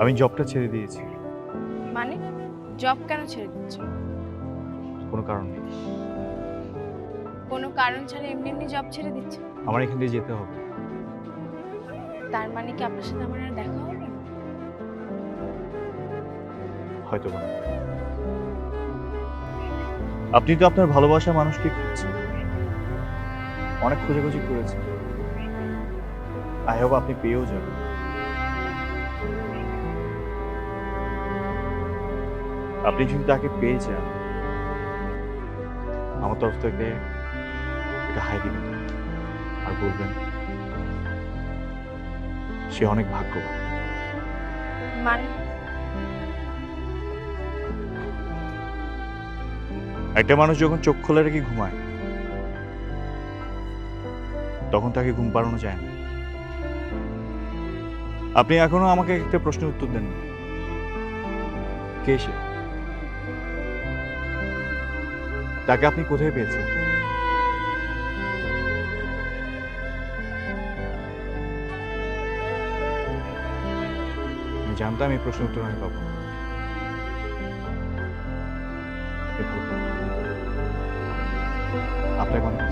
আমি জবটা ছেড়ে দিয়েছি। মানে? জব কেন ছেড়ে দিচ্ছ? কোনো কারণ নেই। কোনো কারণ ছাড়া এমনি এমনি জব ছেড়ে দিচ্ছ? আমার এখান থেকে যেতে হবে। তার মানে কি আপনার সাথে আমার আর দেখা হবে? হয়তো বা না। আপনি তো আপনার ভালোবাসার মানুষকে খুঁজছেন। অনেক খোঁজাখুঁজি করেছেন। আই হোপ আপনি পেয়েও যাবেন। আপনি যদি তাকে পেয়ে যান আমার তরফ থেকে এটা হাই দিবেন। আর বলবেন সে অনেক ভাগ্যবান মানে? একটা মানুষ যখন চোখ খোলা রেখে ঘুমায় তখন তাকে ঘুম পাড়ানো যায় না। আপনি এখনও আমাকে একটা প্রশ্নের উত্তর দেন কে সে? তাকে আপনি কোথায় পেয়েছেন? জানতাম এই প্রশ্ন উত্তর আমি পাবো। আপনাকে অনেক